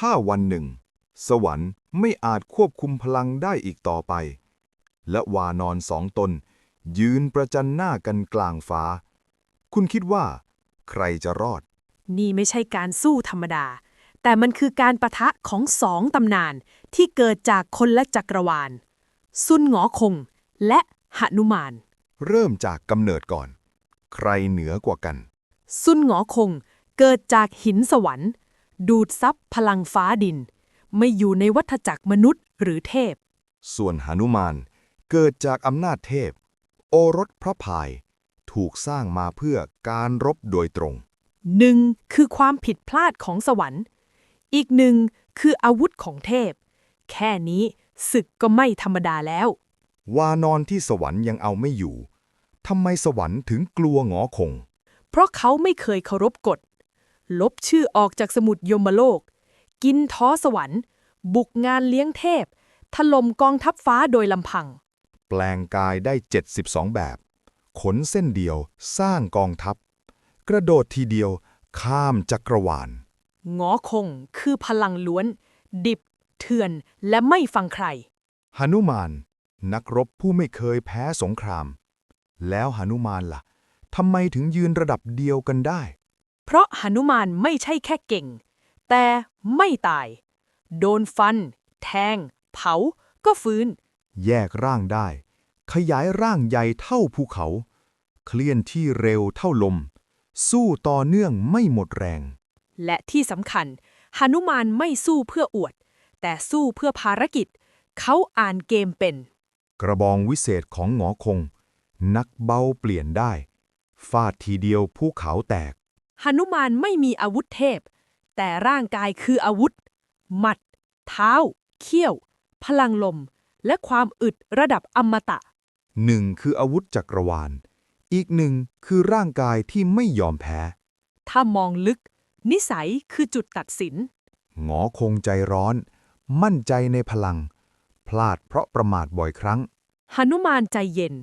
ถ้าวันหนึ่ง สวรรค์ไม่อาจควบคุมพลังได้อีกต่อไป และวานอนสองตน ยืนประจันหน้ากันกลางฟ้า คุณคิดว่า ใครจะรอด นี่ไม่ใช่การสู้ธรรมดา แต่มันคือการประทะของสองตำนานที่เกิดจากคนละจักรวาล ซุนหงอคง และหนุมาน เริ่มจากกำเนิดก่อน ใครเหนือกว่ากัน ซุนหงอคงเกิดจากหินสวรรค์ ดูดซับพลังฟ้าดิน ไม่อยู่ในวัฏจักรมนุษย์หรือเทพ ส่วนหนุมานเกิดจากอำนาจเทพ โอรสพระพาย ถูกสร้างมาเพื่อการรบโดยตรงหนึ่งคือความผิดพลาดของสวรรค์ อีกหนึ่งคืออาวุธของเทพ แค่นี้ศึกก็ไม่ธรรมดาแล้ว วานอนที่สวรรค์ยังเอาไม่อยู่ทำไมสวรรค์ถึงกลัวหงอคง เพราะเขาไม่เคยเคารพกฎ ลบชื่อออกจากสมุดยมโลก กินท้อสวรรค์ บุกงานเลี้ยงเทพ ถล่มกองทัพฟ้าโดยลำพัง แปลงกายได้ 72 แบบ ขนเส้นเดียวสร้างกองทัพ กระโดดทีเดียวข้ามจักรวาลงอคงคือพลังล้วน ดิบ เถื่อนและไม่ฟังใครหนุมาน นักรบผู้ไม่เคยแพ้สงคราม แล้วหนุมานล่ะทำไมถึงยืนระดับเดียวกันได้ เพราะหนุมานไม่ใช่แค่เก่ง แต่ไม่ตาย โดนฟัน แทง เผา ก็ฟื้น แยกร่างได้ ขยายร่างใหญ่เท่าภูเขา เคลื่อนที่เร็วเท่าลม สู้ต่อเนื่องไม่หมดแรง และที่สำคัญหนุมานไม่สู้เพื่ออวด แต่สู้เพื่อภารกิจ เขาอ่านเกมเป็น กระบองวิเศษของหงอคง นักเบาเปลี่ยนได้ ฟาดทีเดียวภูเขาแตก หนุมานไม่มีอาวุธเทพ แต่ร่างกายคืออาวุธ หมัด เท้า เขี้ยว พลังลม และความอึดระดับอมตะหนึ่งคืออาวุธจักรวาล อีกหนึ่งคือร่างกายที่ไม่ยอมแพ้ ถ้ามองลึก นิสัยคือจุดตัดสิน หงอคงใจร้อน มั่นใจในพลัง พลาดเพราะประมาทบ่อยครั้งหนุมานใจเย็น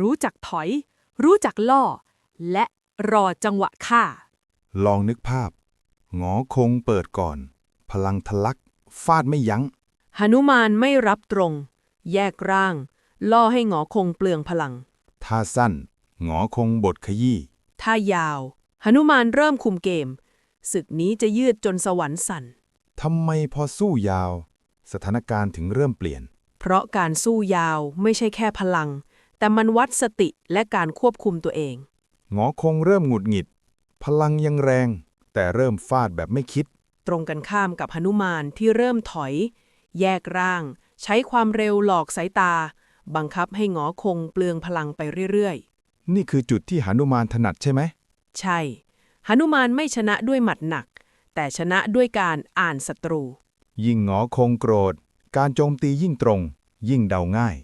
รู้จักถอย รู้จักล่อ และรอจังหวะฆ่า ลองนึกภาพ หงอคงเปิดก่อน พลังทะลัก ฟาดไม่ยัง้งหนุมานไม่รับตรง แยกร่าง ล่อให้หงอคงเปลืองพลังถ้าสั้น หงอคงบทขยี้ถ้ายาวหนุมานเริ่มคุมเกม ศึกนี้จะยืดจนสวรรค์สั่นทำไมพอสู้ยาว สถานการณ์ถึงเริ่มเปลี่ยน เพราะการสู้ยาวไม่ใช่แค่พลัง แต่มันวัดสติและการควบคุมตัวเอง หงอคงเริ่มหงุดหงิด พลังยังแรง แต่เริ่มฟาดแบบไม่คิด ตรงกันข้ามกับหนุมานที่เริ่มถอย แยกร่าง ใช้ความเร็วหลอกสายตา บังคับให้หงอคงเปลืองพลังไปเรื่อยนี่คือจุดที่หนุมานถนัดใช่ไหมๆใช่หนุมานไม่ชนะด้วยหมัดหนัก แต่ชนะด้วยการอ่านศัตรู ยิ่งหงอคงโกรธ การโจมตียิ่งตรง ยิ่งเดาง่าย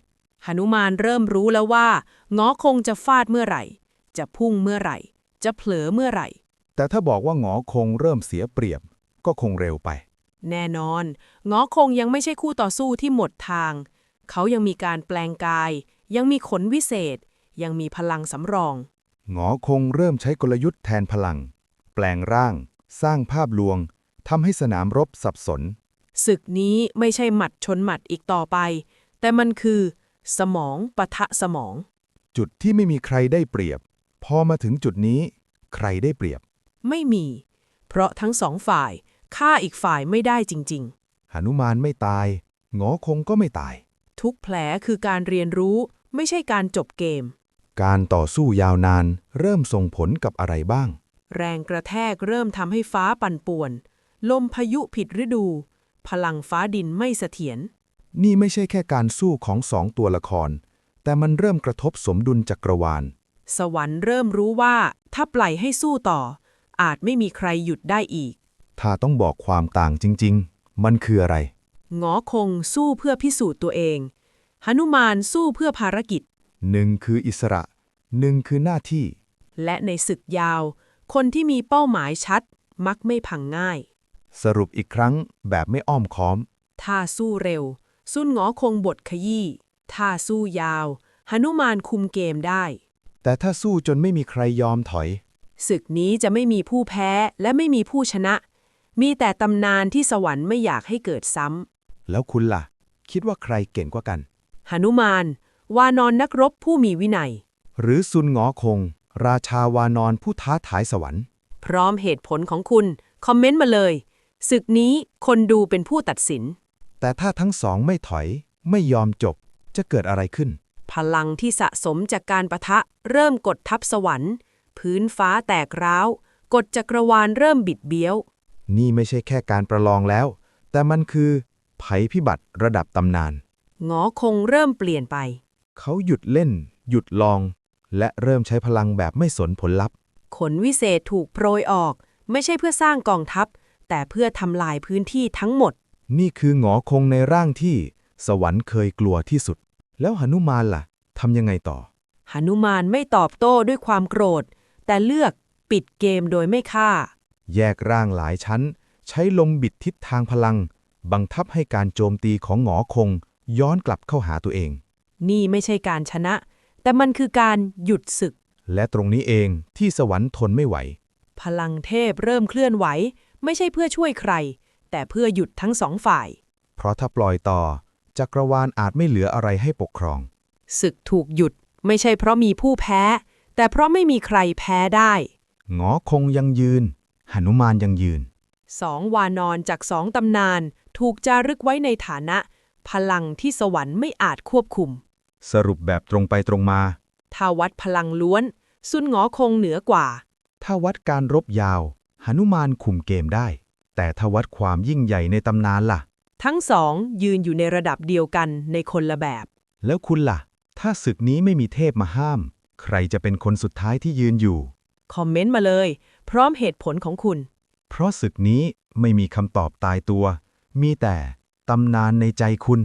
หนุมานเริ่มรู้แล้วว่าหงอคงจะฟาดเมื่อไหร่ จะพุ่งเมื่อไหร่ จะเผลอเมื่อไหร่ แต่ถ้าบอกว่าหงอคงเริ่มเสียเปรียบ ก็คงเร็วไป แน่นอนหงอคงยังไม่ใช่คู่ต่อสู้ที่หมดทาง เขายังมีการแปลงกาย ยังมีขนวิเศษ ยังมีพลังสำรองหงอคงเริ่มใช้กลยุทธ์แทนพลัง แปลงร่าง สร้างภาพลวงทำให้สนามรบสับสน ศึกนี้ไม่ใช่หมัดชนหมัดอีกต่อไป แต่มันคือ สมองปะทะสมอง จุดที่ไม่มีใครได้เปรียบ พอมาถึงจุดนี้ ใครได้เปรียบ ไม่มี เพราะทั้งสองฝ่ายฆ่าอีกฝ่ายไม่ได้จริง หนุมานไม่ตาย หงอคงก็ไม่ตาย ๆ ทุกแผลคือการเรียนรู้ไม่ใช่การจบเกม การต่อสู้ยาวนาน เริ่มส่งผลกับอะไรบ้าง แรงกระแทกเริ่มทำให้ฟ้าปั่นป่วน ลมพายุผิดฤดู พลังฟ้าดินไม่เสถียร นี่ไม่ใช่แค่การสู้ของสองตัวละคร แต่มันเริ่มกระทบสมดุลจักรวาล สวรรค์เริ่มรู้ว่า ถ้าปล่อยให้สู้ต่อ อาจไม่มีใครหยุดได้อีก ถ้าต้องบอกความต่างจริง ๆ มันคืออะไรหงอคงสู้เพื่อพิสูจน์ตัวเองหนุมานสู้เพื่อภารกิจ หนึ่งคืออิสระ หนึ่งคือหน้าที่ และในศึกยาว คนที่มีเป้าหมายชัด มักไม่พังง่าย สรุปอีกครั้งแบบไม่อ้อมค้อม ถ้าสู้เร็ว สุนหงอคงบทขยี้ ถ้าสู้ยาวหนุมานคุมเกมได้ แต่ถ้าสู้จนไม่มีใครยอมถอย ศึกนี้จะไม่มีผู้แพ้และไม่มีผู้ชนะ มีแต่ตำนานที่สวรรค์ไม่อยากให้เกิดซ้แล้วคุณล่ะ คิดว่าใครเก่งกว่ากันำหนุมาน วานอนนักรบผู้มีวินัย หรือซุนหงอคง ราชาวานอนผู้ท้าทายสวรรค์ พร้อมเหตุผลของคุณ คอมเมนต์มาเลย ศึกนี้คนดูเป็นผู้ตัดสิน แต่ถ้าทั้งสองไม่ถอย ไม่ยอมจบ จะเกิดอะไรขึ้น พลังที่สะสมจากการประทะเริ่มกดทับสวรรค์ พื้นฟ้าแตกร้าว กฎจักรวาลเริ่มบิดเบี้ยว นี่ไม่ใช่แค่การประลองแล้ว แต่มันคือภัยพิบัติระดับตำนาน หงอคงเริ่มเปลี่ยนไป เขาหยุดเล่น หยุดลอง และเริ่มใช้พลังแบบไม่สนผลลัพธ์ ขนวิเศษถูกโปรยออก ไม่ใช่เพื่อสร้างกองทัพ แต่เพื่อทำลายพื้นที่ทั้งหมด นี่คือหงอคงในร่างที่ สวรรค์เคยกลัวที่สุด แล้วหนุมานล่ะทำยังไงต่อหนุมานไม่ตอบโต้ด้วยความโกรธ แต่เลือกปิดเกมโดยไม่ฆ่า แยกร่างหลายชั้น ใช้ลมบิดทิศทางพลัง บังคับให้การโจมตีของหงอคง ย้อนกลับเข้าหาตัวเอง นี่ไม่ใช่การชนะ แต่มันคือการหยุดศึก และตรงนี้เองที่สวรรค์ทนไม่ไหว พลังเทพเริ่มเคลื่อนไหว ไม่ใช่เพื่อช่วยใคร แต่เพื่อหยุดทั้งสองฝ่าย เพราะถ้าปล่อยต่อ จักรวาลอาจไม่เหลืออะไรให้ปกครอง ศึกถูกหยุดไม่ใช่เพราะมีผู้แพ้ แต่เพราะไม่มีใครแพ้ได้หงอคงยังยืนหนุมานยังยืน สองวานอนจากสองตำนาน ถูกจารึกไว้ในฐานะ พลังที่สวรรค์ไม่อาจควบคุม สรุปแบบตรงไปตรงมาถ้าวัดพลังล้วน ซุนหงอคงเหนือกว่า ถ้าวัดการรบยาวหนุมานคุมเกมได้ แต่ถ้าวัดความยิ่งใหญ่ในตำนานล่ะ ทั้งสองยืนอยู่ในระดับเดียวกันในคนละแบบ แล้วคุณล่ะ ถ้าศึกนี้ไม่มีเทพมาห้าม ใครจะเป็นคนสุดท้ายที่ยืนอยู่ คอมเมนต์มาเลย พร้อมเหตุผลของคุณ เพราะศึกนี้ไม่มีคำตอบตายตัว มีแต่ตำนานในใจคุณ